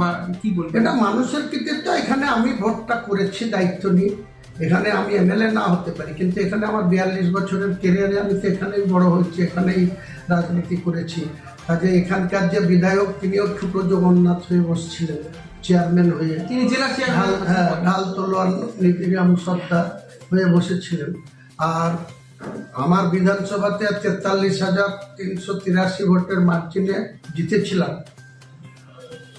বা কি বলবেন এটা মানুষের কৃতিত্ব এখানে আমি ভোটটা করেছি দায়িত্ব নিয়ে। এখানে আমি এমএলএ না হতে পারি কিন্তু এখানে আমার বিয়াল্লিশ বছরের কেরিয়ারে আমি তো এখানেই বড় হয়েছি এখানেই রাজনীতি করেছি। কাজে এখানকার যে বিধায়ক তিনিও ছোট জগন্নাথ হয়ে বসছিলেন চেয়ারম্যান হয়ে। তিনি জেলা ঢাল চেয়ারম্যান হ্যাঁ ঢাল তলোয়ার নীতিরাম সর্দার হয়ে বসেছিলেন। আর আমার বিধানসভাতে তেতাল্লিশ হাজার তিনশো তিরাশি ভোটের মার্জিনে জিতেছিলাম।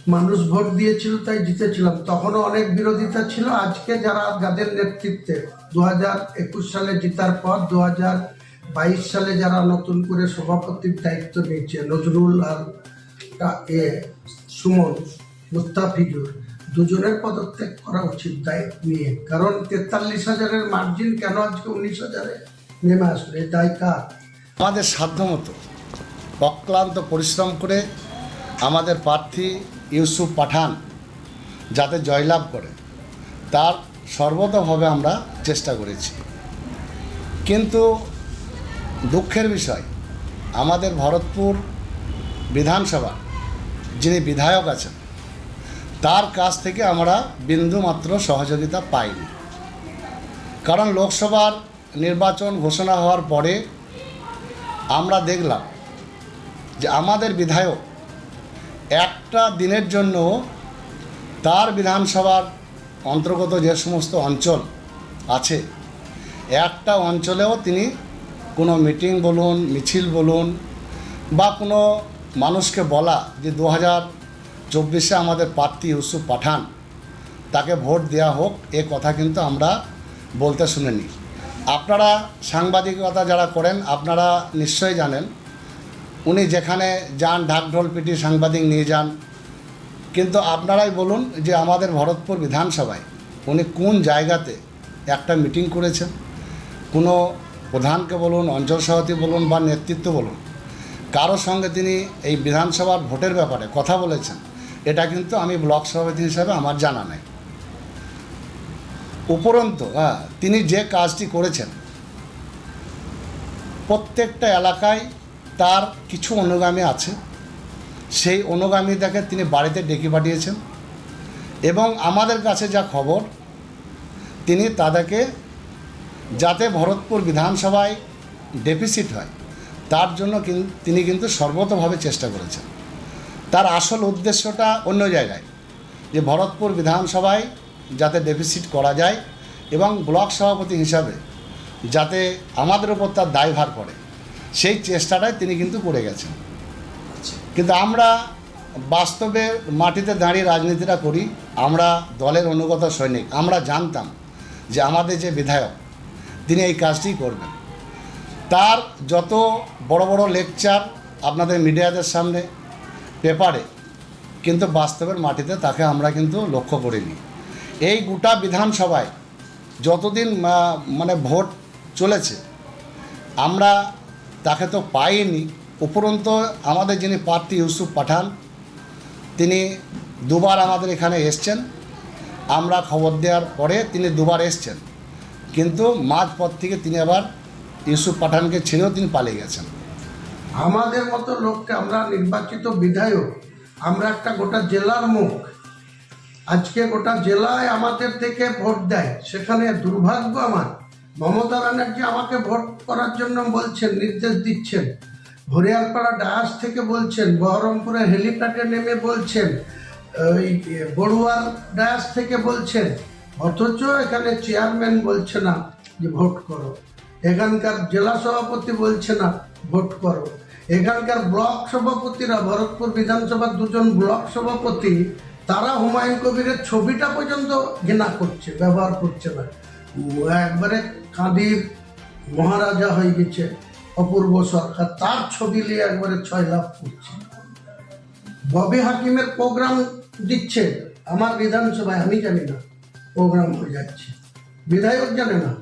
মানুষ ভোট দিয়েছিল, তাই জিতেছিলাম। তখনও অনেক বিরোধিতা ছিল। আজকে যারা, যাদের নেতৃত্বে দু হাজার একুশ সালে জিতার পর, দু বাইশ সালে যারা নতুন করে সভাপতির দায়িত্ব নিয়েছে, নজরুল আর এ, সুমন, মুস্তাফিজুর, দুজনের পদত্যাগ করা উচিত দায়িত্ব নিয়ে। কারণ তেতাল্লিশ হাজারের মার্জিন কেন আজকে উনিশ হাজারে নেমে আসবে এই দায় কার? আমাদের সাধ্যমতো। অক্লান্ত পরিশ্রম করে আমাদের প্রার্থী ইউসুফ পাঠান যাতে জয়লাভ করে, তার সর্বতভাবে আমরা চেষ্টা করেছি। কিন্তু দুঃখের বিষয়, আমাদের ভরতপুর বিধানসভা, যিনি বিধায়ক আছেন, তার কাছ থেকে আমরা বিন্দুমাত্র সহযোগিতা পাইনি। কারণ লোকসভার নির্বাচন ঘোষণা হওয়ার পরে আমরা দেখলাম যে আমাদের বিধায়ক একটা দিনের জন্য তার বিধানসভার অন্তর্গত যে সমস্ত অঞ্চল আছে, একটা অঞ্চলেও তিনি কোনো মিটিং বলুন, মিছিল বলুন, বা কোনো মানুষকে বলা যে দু হাজার চব্বিশে আমাদের প্রার্থী ইউসুফ পাঠান, তাকে ভোট দেওয়া হোক, এ কথা কিন্তু আমরা বলতে শুনিনি। আপনারা সাংবাদিকতা যারা করেন, আপনারা নিশ্চয়ই জানেন উনি যেখানে যান, ঢাকঢোল পিটি সাংবাদিক নিয়ে যান। কিন্তু আপনারাই বলুন যে আমাদের ভরতপুর বিধানসভায় উনি কোন জায়গাতে একটা মিটিং করেছেন? কোনো প্রধানকে বলুন, অঞ্চল সভাপতি বলুন বা নেতৃত্ব বলুন, কারোর সঙ্গে তিনি এই বিধানসভার ভোটের ব্যাপারে কথা বলেছেন, এটা কিন্তু আমি ব্লক সভাপতি হিসাবে আমার জানা নেই। উপরন্তু হ্যাঁ তিনি যে কাজটি করেছেন, প্রত্যেকটা এলাকায় তার কিছু অনুগামী আছে। সেই অনুগামীটাকে তিনি বাড়িতে ডেকে পাঠিয়েছেন এবং আমাদের কাছে যা খবর, তিনি তাদেরকে যাতে ভরতপুর বিধানসভায় ডেফিসিট হয়, তার জন্য তিনি কিন্তু সর্বতভাবে চেষ্টা করেছেন। তার আসল উদ্দেশ্যটা অন্য জায়গায়, যে ভরতপুর বিধানসভায় যাতে ডেফিসিট করা যায় এবং ব্লক সভাপতি হিসাবে যাতে আমাদের উপর তার দায়ভার পড়ে। সেই চেষ্টাটাই তিনি কিন্তু করে গেছেন। কিন্তু আমরা বাস্তবে মাটিতে দাঁড়িয়ে রাজনীতিটা করি আমরা দলের অনুগত সৈনিক আমরা জানতাম যে আমাদের যে বিধায়ক তিনি এই কাজটি করবেন। তার যত বড় বড় লেকচার আপনাদের মিডিয়াদের সামনে পেপারে কিন্তু বাস্তবের মাটিতে তাকে আমরা কিন্তু লক্ষ্য করিনি। এই গোটা বিধানসভায় যতদিন মানে ভোট চলেছে আমরা তাকে তো পাইনি উপরন্ত আমাদের যিনি প্রার্থী ইউসুফ পাঠান, তিনি দুবার আমাদের এখানে এসছেন। আমরা খবর দেওয়ার পরে তিনি দুবার এসছেন। কিন্তু মাঝপথ থেকে তিনি আবার ইউসুফ পাঠানকে ছেড়েও তিনি পালিয়ে গেছেন। আমাদের মতো লোককে আমরা নির্বাচিত বিধায়ক, আমরা একটা গোটা জেলার মুখ। আজকে গোটা জেলায় আমাদের থেকে ভোট দেয়, সেখানে দুর্ভাগ্য আমার। মমতা ব্যানার্জি আমাকে ভোট করার জন্য বলছেন, নির্দেশ দিচ্ছেন। হরিয়ালপাড়া ডায়াস থেকে বলছেন, বহরমপুরে হেলিপ্যাডে নেমে বলছেন, ওই বড়ুয়ার ডায়াস থেকে বলছেন, অথচ এখানে চেয়ারম্যান বলছে না যে ভোট করো। এখানকার জেলা সভাপতি বলছে না ভোট করো। এখানকার ব্লক সভাপতিরা, ভরতপুর বিধানসভার দুজন ব্লক সভাপতি, তারা হুমায়ুন কবিরের ছবিটা পর্যন্ত ঘৃণা করছে, ব্যবহার করছে না। একবারে কাঁদির মহারাজা হয়ে গেছে অপূর্ব সরকার। তার ছবি নিয়ে একবারে ছয় লাভ করছে। ববি হাকিমের প্রোগ্রাম দিচ্ছে। আমার বিধানসভায় আমি জানি না প্রোগ্রাম হয়ে যাচ্ছে। বিধায়ক জানে না।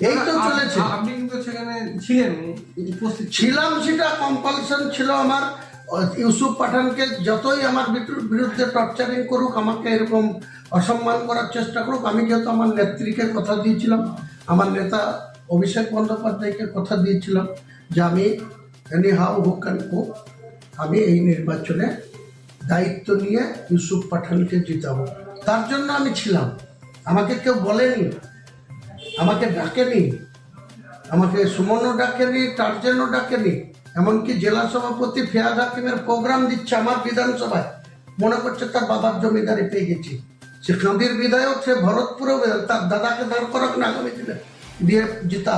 এই তো চলেছে। আপনি কিন্তু সেখানে ছিলেন উপস্থিত ছিলাম সেটা কম্পালশন ছিল আমার। ইউসুফ পাঠানকে যতই আমার বিরু- বিরুদ্ধে টর্চারিং করুক আমাকে এরকম অসম্মান করার চেষ্টা করুক আমি যেহেতু আমার নেত্রীকে কথা দিয়েছিলাম আমার নেতা অভিষেক বন্দ্যোপাধ্যায়কে কথা দিয়েছিলাম যে আমি এনি হাউ হুক আমি এই নির্বাচনে দায়িত্ব নিয়ে ইউসুফ পাঠানকে জিতাবো। তার জন্য আমি ছিলাম। আমাকে কেউ বলেনি, আমাকে ডাকেনি, আমাকে সুমনও ডাকেনি, টার্জেনও ডাকেনি, এমনকি জেলা সভাপতি ফেয়াদ হাকিমের প্রোগ্রাম দিচ্ছে আমার বিধানসভায়। মনে করছে তার বাবার জমিদারি পেয়ে গেছি। সে কাঁদির বিধায়ক, সে ভরতপুরও বিধায়ক। তার দাদাকে দাঁড় করাক না আগামী দিনে দিয়ে জিতা।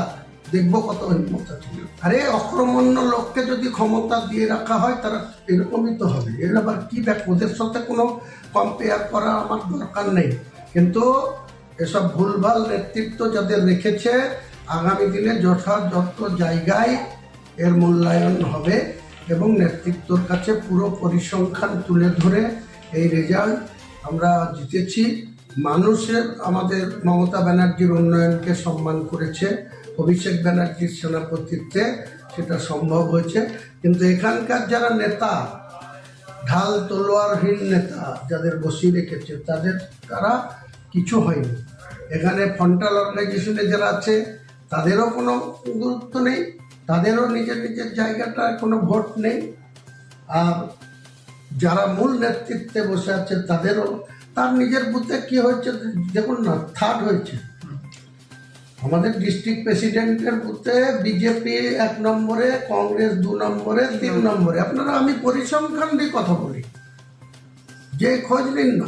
দেখব কত হিম্মতা ছিল আরে অক্রমণ্য লোককে যদি ক্ষমতা দিয়ে রাখা হয়, তারা এরকমই তো হবে। এর আবার কি দেখ ওদের সাথে কোনো কম্পেয়ার করা আমার দরকার নেই। কিন্তু এসব ভুলভাল নেতৃত্ব যাদের রেখেছে, আগামী দিনে যথাযথ জায়গায় এর মূল্যায়ন হবে এবং নেতৃত্বর কাছে পুরো পরিসংখ্যান তুলে ধরে এই রেজাল্ট আমরা জিতেছি। মানুষের আমাদের মমতা ব্যানার্জির উন্নয়নকে সম্মান করেছে, অভিষেক ব্যানার্জির সেনাপতিত্বে সেটা সম্ভব হয়েছে। কিন্তু এখানকার যারা নেতা, ঢাল তলোয়ারহীন নেতা যাদের বসিয়ে রেখেছে, তাদের তারা কিছু হয়নি। এখানে ফন্টাল অর্গানাইজেশনে যারা আছে, তাদেরও কোনো গুরুত্ব নেই, তাদেরও নিজের নিজের জায়গাটা কোনো ভোট নেই। আর যারা মূল নেতৃত্বে বসে আছে তাদেরও, তার নিজের বুথে কি হয়েছে দেখুন না, থার্ড হয়েছে। আমাদের ডিস্ট্রিক্ট প্রেসিডেন্টের বুথে বিজেপি এক নম্বরে, কংগ্রেস দু নম্বরে, তিন নম্বরে। আপনারা, আমি পরিসংখ্যান দিয়ে কথা বলি। যে খোঁজ নিন না।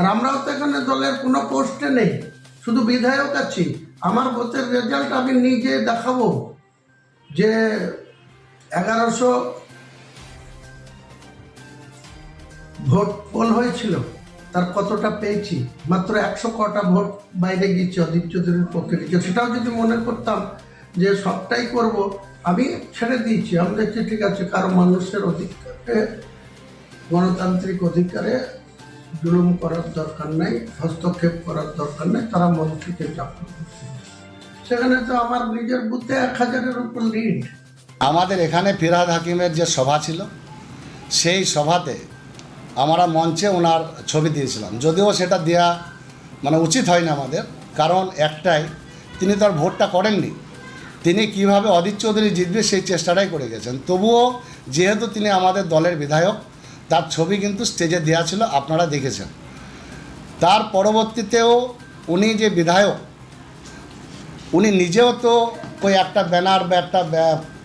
আর আমরাও তো এখানে দলের কোনো পোস্টে নেই। শুধু বিধায়ক আছি। আমার ভোটের রেজাল্ট আমি নিজে দেখাবো যে এগারোশো ভোট পোল হয়েছিল, তার কতটা পেয়েছি? মাত্র একশো কটা ভোট বাইরে গিয়েছে অদীপ চৌধুরীর পক্ষে গিয়েছে। সেটাও যদি মনে করতাম যে সবটাই করব, আমি ছেড়ে দিয়েছি। আমি দেখছি ঠিক আছে, কারও মানুষের অধিকারে, গণতান্ত্রিক অধিকারে জুলুম করার দরকার নাই, হস্তক্ষেপ করার দরকার নেই, তারা মন্ত্রীকে চাপ সেখানে তো আমার নিজের বুথে এক হাজারের উপর লিড আমাদের এখানে ফিরহাদ হাকিমের যে সভা ছিল, সেই সভাতে আমরা মঞ্চে ওনার ছবি দিয়েছিলাম। যদিও সেটা দেওয়া মানে উচিত হয়নি আমাদের, কারণ একটাই, তিনি তার ভোটটা করেননি। তিনি কীভাবে অদিত চৌধুরী জিতবে সেই চেষ্টাটাই করে গেছেন। তবুও যেহেতু তিনি আমাদের দলের বিধায়ক, তার ছবি কিন্তু স্টেজে দেওয়া ছিল, আপনারা দেখেছেন। তার পরবর্তীতেও উনি যে বিধায়ক, উনি নিজেও তো ওই একটা ব্যানার বা একটা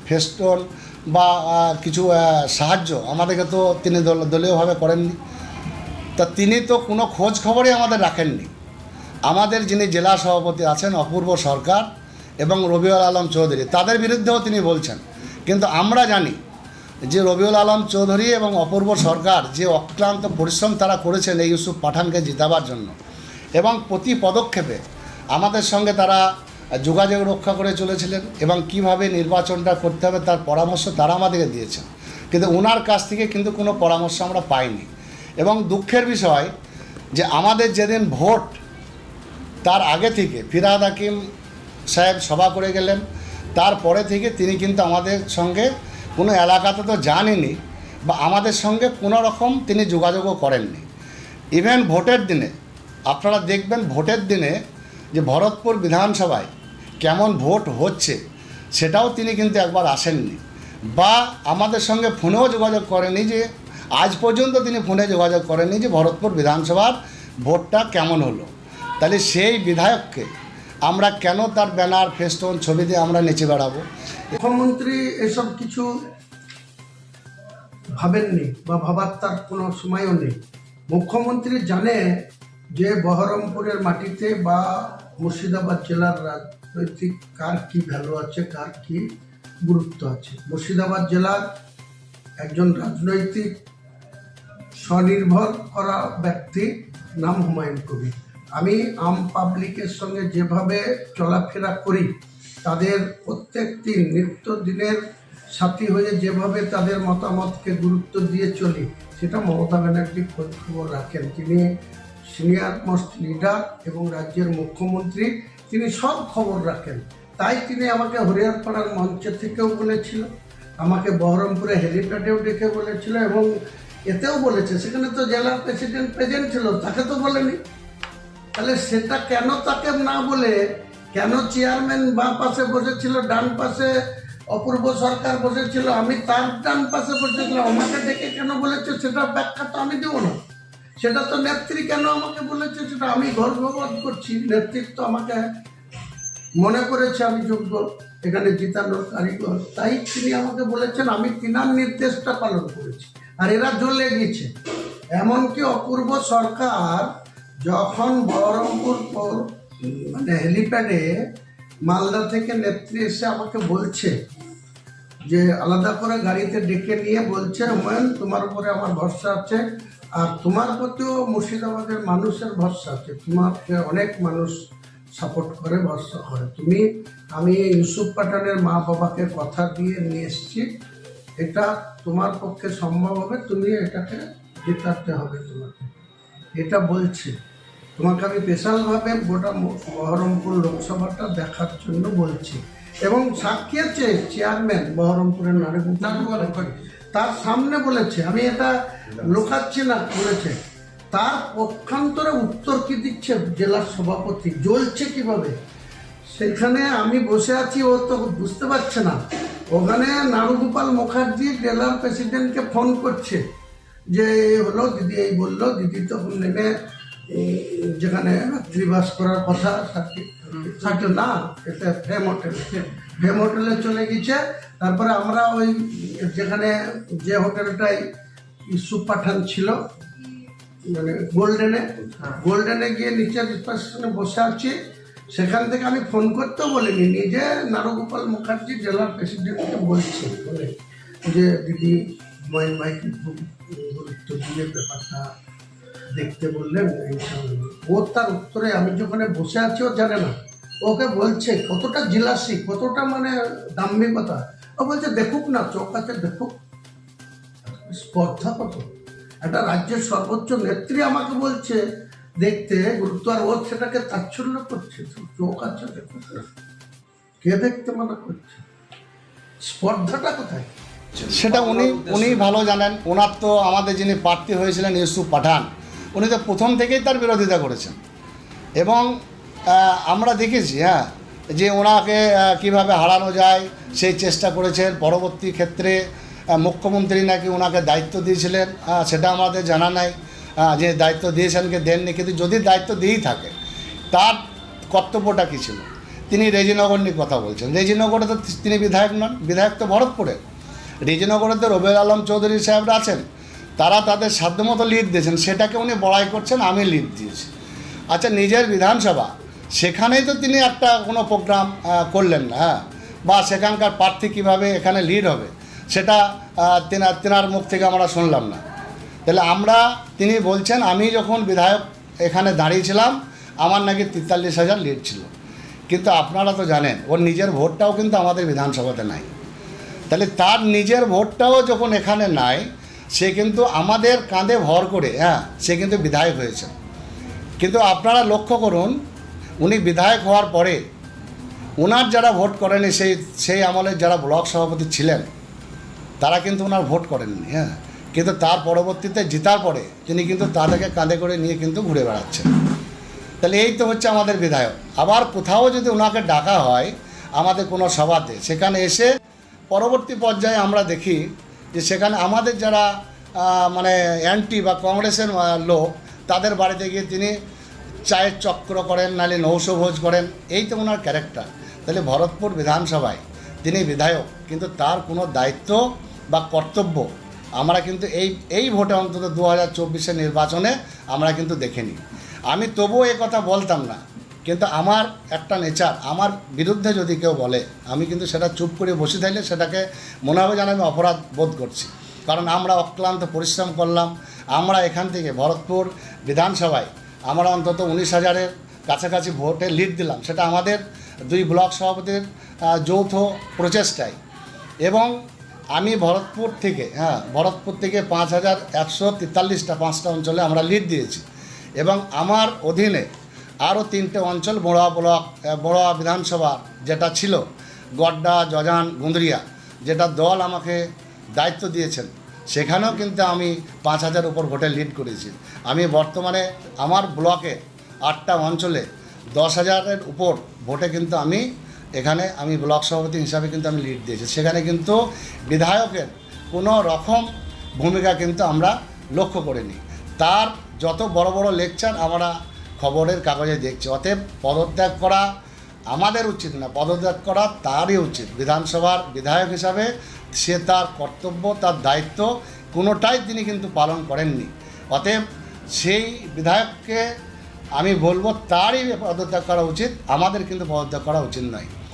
ফেস্টন বা কিছু সাহায্য আমাদেরকে তো তিনি দল- দলীয়ভাবে করেননি। তা তিনি তো কোনো খোঁজ খবরই আমাদের রাখেননি। আমাদের যিনি জেলা সভাপতি আছেন, অপূর্ব সরকার এবং রবিউল আলম চৌধুরী, তাদের বিরুদ্ধেও তিনি বলছেন। কিন্তু আমরা জানি যে রবিউল আলম চৌধুরী এবং অপূর্ব সরকার যে অক্লান্ত পরিশ্রম তারা করেছেন এই ইউসুফ পাঠানকে জিতাবার জন্য এবং প্রতি পদক্ষেপে আমাদের সঙ্গে তারা যোগাযোগ রক্ষা করে চলেছিলেন এবং কীভাবে নির্বাচনটা করতে হবে তার পরামর্শ তারা আমাদেরকে দিয়েছেন। কিন্তু ওনার কাছ থেকে কিন্তু কোনো পরামর্শ আমরা পাইনি। এবং দুঃখের বিষয় যে আমাদের যেদিন ভোট, তার আগে থেকে ফিরাদ হাকিম সাহেব সভা করে গেলেন। তারপরে থেকে তিনি কিন্তু আমাদের সঙ্গে কোনো এলাকাতে তো জানেনি বা আমাদের সঙ্গে কোনো রকম তিনি যোগাযোগও করেননি। ইভেন ভোটের দিনে, আপনারা দেখবেন ভোটের দিনে যে ভরতপুর বিধানসভায় কেমন ভোট হচ্ছে সেটাও তিনি কিন্তু একবার আসেননি। বা আমাদের সঙ্গে ফোনেও যোগাযোগ করেনি যে, আজ পর্যন্ত তিনি ফোনে যোগাযোগ করেননি যে ভরতপুর বিধানসভার ভোটটা কেমন হলো। তাহলে সেই বিধায়ককে আমরা কেন তার ব্যানার, ফেস্টন, ছবি দিয়ে আমরা নেচে বেড়াবো? মুখ্যমন্ত্রী এসব কিছু ভাবেননি বা ভাবার তার কোনো সময়ও নেই। মুখ্যমন্ত্রী জানে যে বহরমপুরের মাটিতে বা মুর্শিদাবাদ জেলার রাজনৈতিক কার কি ভ্যালু আছে, কার কি গুরুত্ব আছে? মুর্শিদাবাদ জেলার একজন রাজনৈতিক স্বনির্ভর করা ব্যক্তি নাম হুমায়ুন কবির। আমি আম পাবলিকের সঙ্গে যেভাবে চলাফেরা করি, তাদের প্রত্যেক দিন নিত্য দিনের সাথী হয়ে যেভাবে তাদের মতামতকে গুরুত্ব দিয়ে চলি, সেটা মমতা ব্যানার্জি খোঁজ খবর রাখেন। তিনি সিনিয়র মোস্ট লিডার এবং রাজ্যের মুখ্যমন্ত্রী। তিনি সব খবর রাখেন। তাই তিনি আমাকে হরিয়ারপাড়ার মঞ্চে থেকেও বলেছিল, আমাকে বহরমপুরে হেলিপ্যাডেও ডেকে বলেছিল এবং এতেও বলেছে, সেখানে তো জেলার প্রেসিডেন্ট প্রেজেন্ট ছিল, তাকে তো বলেনি। তাহলে সেটা কেন তাকে না বলে, কেন চেয়ারম্যান বাঁ পাশে বসেছিল, ডান পাশে অপূর্ব সরকার বসেছিল, আমি তার ডান পাশে বসেছিলাম, আমাকে ডেকে কেন বলেছে, সেটা ব্যাখ্যা তো আমি দেবো না। সেটা তো নেত্রী কেন আমাকে বলেছে সেটা আমি গর্ববোধ করছি। নেতৃত্ব আমাকে মনে করেছে আমি যোগ্য, এখানে জিতানোর কারিগর। তাই তিনি আমাকে বলেছেন, আমি তিনার নির্দেশটা পালন করেছি। আর এরা জ্বলে গেছে। এমনকি অপূর্ব সরকার যখন বহরমপুর পৌর- মানে হেলিপ্যাডে মালদা থেকে নেত্রী এসে আমাকে বলছে যে, আলাদা করে গাড়িতে ডেকে নিয়ে বলছে হুমায়ুন তোমার উপরে আমার ভরসা আছে। আর তোমার প্রতিও মুর্শিদাবাদের মানুষের ভরসা আছে। তোমাকে অনেক মানুষ সাপোর্ট করে, ভরসা করে। তুমি, আমি ইউসুফ পাঠানের মা বাবাকে কথা দিয়ে নিয়ে এসেছি। এটা তোমার পক্ষে সম্ভব হবে, তুমি এটাকে জেতাতে হবে তোমাকে। এটা বলছে। তোমাকে আমি স্পেশালভাবে গোটা বহরমপুর লোকসভাটা দেখার জন্য বলছি। এবং সাক্ষী আছে চেয়ারম্যান বহরমপুরের নাটুয়া লোকাল। তার সামনে বলেছে, আমি এটা লোকাচ্ছি না, বলেছে, তার পক্ষান্তরে উত্তর কি দিচ্ছে জেলার সভাপতি? জ্বলছে কীভাবে? সেখানে আমি বসে আছি, ও তো বুঝতে পারছে না। ওখানে নারুগোপাল মুখার্জি জেলার প্রেসিডেন্টকে ফোন করছে, যে হলো, দিদি এই বলল, দিদি তখন নেমে যেখানে রাত্রিবাস করার কথা সাক্ষী- সাক্ষী না এটা ফ্রেম হোটেল। ফ্রেম হোটেলে চলে গেছে তারপরে আমরা ওই যেখানে যে হোটেলটাই ইস্যু পাঠান ছিল মানে গোল্ডেনে গোল্ডেনে গিয়ে নিচে রিসেপশনে বসে আছি। সেখান থেকে আমি ফোন করতেও বলিনি নিজে নারগোপাল মুখার্জি জেলার প্রেসিডেন্টকে বলছি বলে যে দিদি ময়ন ভাইকে খুব গুরুত্ব দিয়ে ব্যাপারটা দেখতে বললেন। ও তার উত্তরে, আমি যখন বসে আছি, ও জানে না। ওকে বলছে, কতটা জিলাসি, কতটা মানে দাম্ভিকতা। ও বলছে, দেখুক না, চোখ আছে, দেখুক। স্পর্ধা কত? একটা রাজ্যের সর্বোচ্চ নেত্রী আমাকে বলছে, দেখতে গুরুত্ব। আর ও সেটাকে তাচ্ছল্য করছে, চোখ আছে, দেখুক। না। কে দেখতে মানা করছে? স্পর্ধাটা কোথায়? সেটা উনি উনি ভালো জানেন। ওনার তো আমাদের যিনি প্রার্থী হয়েছিলেন, ইউসুফ পাঠান। উনি তো প্রথম থেকেই তার বিরোধিতা করেছেন। এবং আমরা দেখেছি হ্যাঁ যে ওনাকে কীভাবে হারানো যায়, সেই চেষ্টা করেছেন। পরবর্তী ক্ষেত্রে মুখ্যমন্ত্রী নাকি ওনাকে দায়িত্ব দিয়েছিলেন সেটা আমাদের জানা নাই। যে দায়িত্ব দিয়েছেন কি দেননি, কিন্তু যদি দায়িত্ব দিয়েই থাকে, তার কর্তব্যটা কী ছিল? তিনি রেজিনগর নিয়ে কথা বলছেন। রেজিনগরে তো তিনি বিধায়ক নন, বিধায়ক তো ভরতপুরে। রেজিনগরে তো রবিউল আলম চৌধুরী সাহেবরা আছেন। তারা তাদের সাধ্যমতো লিড দিয়েছেন। সেটাকে উনি বড়াই করছেন, আমি লিড দিয়েছি। আচ্ছা নিজের বিধানসভা, সেখানেই তো তিনি একটা কোনো প্রোগ্রাম করলেন না হ্যাঁ? বা সেখানকার প্রার্থী কীভাবে এখানে লিড হবে, সেটা তেনার তেনার মুখ থেকে আমরা শুনলাম না। তাহলে আমরা, তিনি বলছেন, আমি যখন বিধায়ক এখানে দাঁড়িয়েছিলাম, আমার নাকি তেতাল্লিশ হাজার লিড ছিল। কিন্তু আপনারা তো জানেন, ওর নিজের ভোটটাও কিন্তু আমাদের বিধানসভাতে নাই। তাহলে তার নিজের ভোটটাও যখন এখানে নাই সে কিন্তু আমাদের কাঁধে ভর করে হ্যাঁ সে কিন্তু বিধায়ক হয়েছে। কিন্তু আপনারা লক্ষ্য করুন, উনি বিধায়ক হওয়ার পরে ওনার যারা ভোট করেনি, সেই সেই আমলের যারা ব্লক সভাপতি ছিলেন, তারা কিন্তু ওনার ভোট করেননি হ্যাঁ। কিন্তু তার পরবর্তীতে জিতার পরে তিনি কিন্তু তাদেরকে কাঁধে করে নিয়ে কিন্তু ঘুরে বেড়াচ্ছেন। তাহলে এই তো হচ্ছে আমাদের বিধায়ক। আবার কোথাও যদি ওনাকে ডাকা হয় আমাদের কোনো সভাতে, সেখানে এসে পরবর্তী পর্যায়ে আমরা দেখি যে সেখানে আমাদের যারা মানে অ্যান্টি বা কংগ্রেসের লোক, তাদের বাড়িতে গিয়ে তিনি চায়ের চক্র করেন, নাহলে নৌশভোজ করেন, এই তো ওনার ক্যারেক্টার তাহলে ভরতপুর বিধানসভায় তিনি বিধায়ক, কিন্তু তার কোনো দায়িত্ব বা কর্তব্য আমরা কিন্তু এই এই ভোটে অন্তত দু হাজার নির্বাচনে আমরা কিন্তু দেখিনি। আমি তবুও এ কথা বলতাম না। কিন্তু আমার একটা নেচার আমার বিরুদ্ধে যদি কেউ বলে, আমি কিন্তু সেটা চুপ করে বসে থাকলে সেটাকে মনে হবে যেন আমি অপরাধ বোধ করছি। কারণ আমরা অক্লান্ত পরিশ্রম করলাম। আমরা এখান থেকে ভরতপুর বিধানসভায় আমরা অন্তত উনিশ হাজারের কাছাকাছি ভোটে লিড দিলাম। সেটা আমাদের দুই ব্লক সভাপতির যৌথ প্রচেষ্টায়। এবং আমি ভরতপুর থেকে হ্যাঁ ভরতপুর থেকে পাঁচ হাজার একশো তেতাল্লিশটা পাঁচটা অঞ্চলে আমরা লিড দিয়েছি। এবং আমার অধীনে আরও তিনটে অঞ্চল, বড়োয়া ব্লক বড়োয়া বিধানসভা যেটা ছিল, গড্ডা, জজান গুন্দরিয়া যেটা দল আমাকে দায়িত্ব দিয়েছেন। সেখানেও কিন্তু আমি পাঁচ হাজার উপর ভোটে লিড করেছি। আমি বর্তমানে আমার ব্লকে আটটা অঞ্চলে দশ হাজারের উপর ভোটে কিন্তু আমি এখানে আমি ব্লক সভাপতি হিসাবে কিন্তু আমি লিড দিয়েছি। সেখানে কিন্তু বিধায়কের কোনো রকম ভূমিকা কিন্তু আমরা লক্ষ্য করিনি। তার যত বড় বড় লেকচার আমরা খবরের কাগজে দেখছে। অতএব পদত্যাগ করা আমাদের উচিত না, পদত্যাগ করা তারই উচিত। বিধানসভার বিধায়ক হিসাবে সে তার কর্তব্য, তার দায়িত্ব কোনোটাই তিনি কিন্তু পালন করেননি। অতএব সেই বিধায়ককে আমি বলব, তারই পদত্যাগ করা উচিত। আমাদের কিন্তু পদত্যাগ করা উচিত নয়।